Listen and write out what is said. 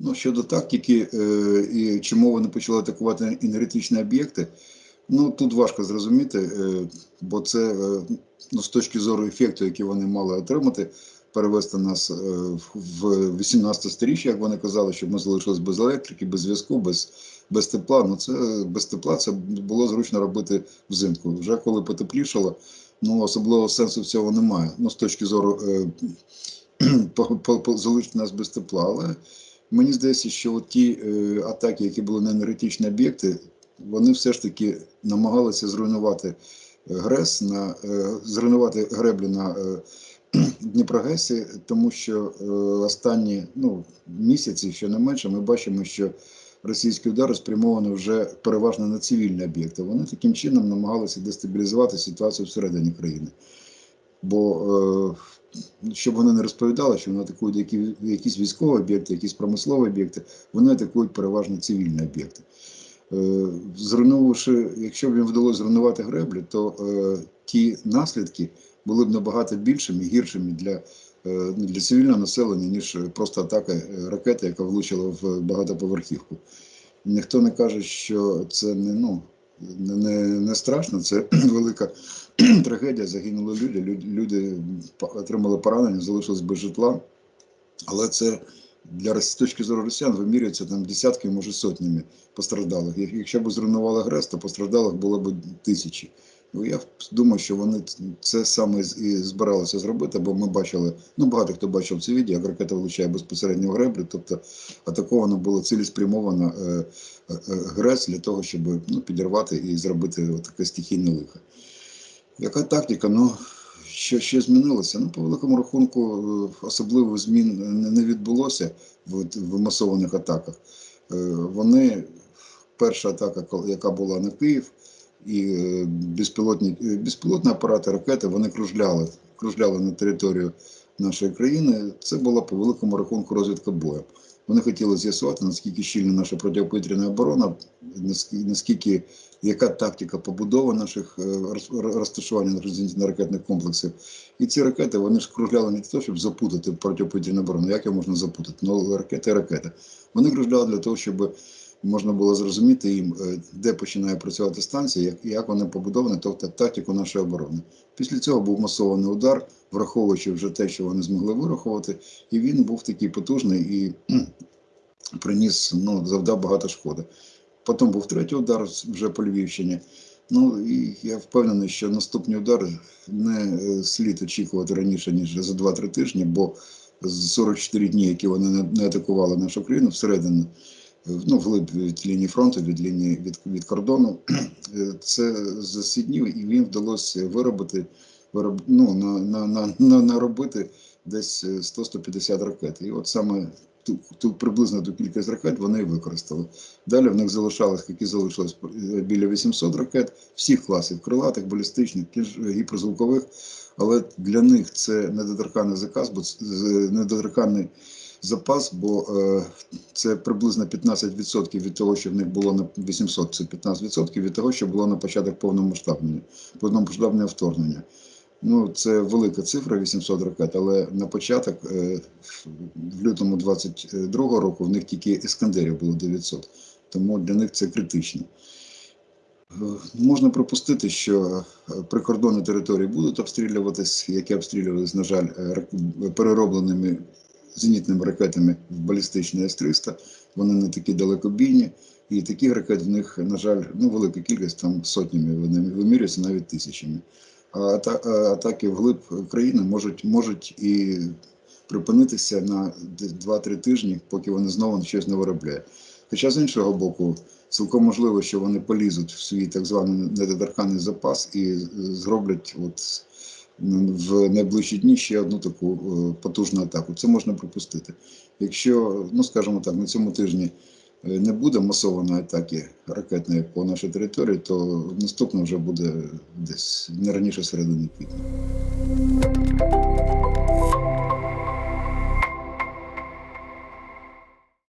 Ну, щодо тактики е, і чому вони почали атакувати енергетичні об'єкти, ну тут важко зрозуміти, е, бо це е, ну, з точки зору ефекту, який вони мали отримати, перевести нас в 18 сторіччя, як вони казали, щоб ми залишились без електрики, без зв'язку, без, без тепла. Ну це без тепла це було зручно робити взимку. Вже коли потеплішало, ну особливого сенсу в цього немає. Ну, з точки зору залишити нас без тепла. Але мені здається, що от ті е, атаки, які були на енергетичні об'єкти, вони все ж таки намагалися зруйнувати е, ГРЕС, на, е, зруйнувати греблю на е, Дніпрогесі, тому що е, останні ну, місяці, що не менше, ми бачимо, що російські удари спрямовані вже переважно на цивільні об'єкти. Вони таким чином намагалися дестабілізувати ситуацію всередині країни. Бо е, щоб вони не розповідали, що вони атакують які, якісь військові об'єкти, якісь промислові об'єкти, вони атакують переважно цивільні об'єкти. Е, зруйнувавши, якщо б їм вдалося зруйнувати греблі, то е, ті наслідки були б набагато більшими, гіршими для, е, для цивільного населення, ніж просто атака е, ракети, яка влучила в багатоповерхівку. Ніхто не каже, що це не, ну, не, не, не страшно, це велика трагедія. Загинули люди, люди, отримали поранення, залишились без житла. Але це для з точки зору росіян вимірюється там десятками, може сотнями постраждалих. Якщо б зруйнували ГРЕС, то постраждалих було б тисячі. Ну, я думаю, що вони це саме і збиралися зробити, бо ми бачили, ну багато хто бачив це відео, як ракета влучає безпосередньо в греблю, тобто атаковано було цілеспрямовано е, е, е, ГРЕС для того, щоб ну, підірвати і зробити таке стихійне лихо. Яка тактика? Ну, що ще змінилося? Ну, по великому рахунку, е, особливих змін не, відбулося в, в масованих атаках. Е, Вони, перша атака, яка була на Київ, і е, безпілотні, безпілотні апарати, ракети, вони кружляли, кружляли на територію нашої країни. Це була по великому рахунку розвідка бою. Вони хотіли з'ясувати, наскільки щільна наша протиповітряна оборона, наскільки, яка тактика побудови наших е, розташування наших зенітно-ракетних комплексів. І ці ракети вони ж кружляли не для того, щоб запутати протиповітряну оборону. Як його можна запутати? Ну, ракети і ракети. Вони кружляли для того, щоб можна було зрозуміти їм, е, де починає працювати станція, як, як вона побудована, тобто тактику нашої оборони. Після цього був масований удар, враховуючи вже те, що вони змогли вирахувати, і він був такий потужний і приніс, ну, завдав багато шкоди. Потім був третій удар вже по Львівщині. Ну і я впевнений, що наступний удар не е, слід очікувати раніше, ніж за 2-3 тижні, бо з 44 дні, які вони не- атакували нашу країну всередину, ну, вглиб від лінії фронту, від лінії від, від кордону, е, це за ці дні, і їм вдалося виробити, вироб, ну, на, на, на, на, наробити десь е, 100-150 ракет. І от саме ту, ту приблизно ту кількість ракет вони використали. Далі в них залишалось, які залишилось е, біля 800 ракет всіх класів крилатих, балістичних, гіперзвукових. Але для них це недоторканний заказ, бо недоторканний запас, бо е, це приблизно 15% від того, що в них було на 800, це 15% від того, що було на початок повномасштабного повномасштабного вторгнення. Ну, це велика цифра 800 ракет, але на початок, е, в лютому 22-го року, в них тільки іскандерів було 900. Тому для них це критично. Е, Можна припустити, що прикордонні території будуть обстрілюватись, які обстрілювались, на жаль, переробленими зенітними ракетами в балістичні С-300. Вони не такі далекобійні. І таких ракет в них, на жаль, ну, велика кількість, там сотнями вони вимірюються, навіть тисячами. А ата- а атаки вглиб країни можуть, можуть і припинитися на 2-3 тижні, поки вони знову щось не виробляють. Хоча з іншого боку, цілком можливо, що вони полізуть в свій так званий недоторканий запас і зроблять от в найближчі дні ще одну таку е, потужну атаку. Це можна пропустити. Якщо, ну скажімо так, на цьому тижні е, не буде масованої атаки ракетної по нашій території, то наступна вже буде десь не раніше середини квітня.